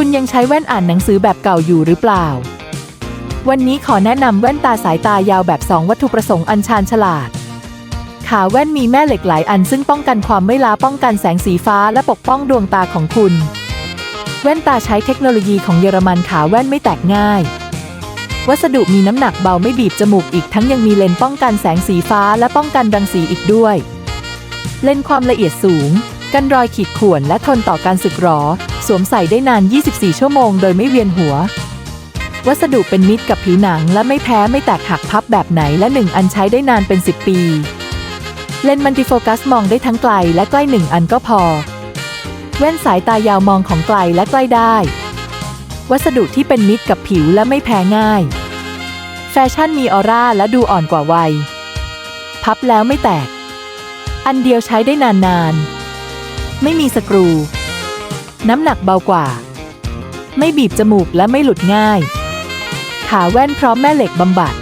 คุณยังใช้แว่นอ่านหนังสือแบบเก่าอยู่หรือเปล่า วันนี้ขอแนะนำแว่นตาสายตายาวแบบ 2 วัตถุประสงค์อันชาญฉลาด ขาแว่นมีแม่เหล็กหลายอันซึ่งป้องกันความไม่ล้าป้องกันแสงสีฟ้าและปกป้องดวงตาของคุณ แว่นตาใช้เทคโนโลยีของเยอรมันขาแว่นไม่แตกง่าย วัสดุมีน้ำหนักเบาไม่บีบจมูกอีกทั้งยังมีเลนส์ป้องกันแสงสีฟ้าและป้องกันรังสีอีกด้วย เลนส์ความละเอียดสูง กันรอยขีดข่วนและทนต่อการสึกหรอ สวมใส่ได้นาน 24 ชั่วโมง โดยไม่เวียนหัว วัสดุเป็นมิตรกับผิวหนัง และไม่แพ้ไม่แตกหักพับแบบไหนและหนึ่งอันใช้ได้นานเป็น 10 ปี เลนส์มัลติโฟกัสมองได้ทั้งไกลและใกล้หนึ่งอันก็พอ แว่นสายตายาวมองของไกลและใกล้ได้ วัสดุที่เป็นมิตรกับผิวและไม่แพ้ง่าย แฟชั่นมีออร่าและดูอ่อนกว่าวัย พับแล้วไม่แตก อันเดียวใช้ได้นานๆ ไม่มีสกรู น้ำหนักเบากว่า ไม่บีบจมูกและไม่หลุดง่าย ขาแว่นพร้อมแม่เหล็กบำบัด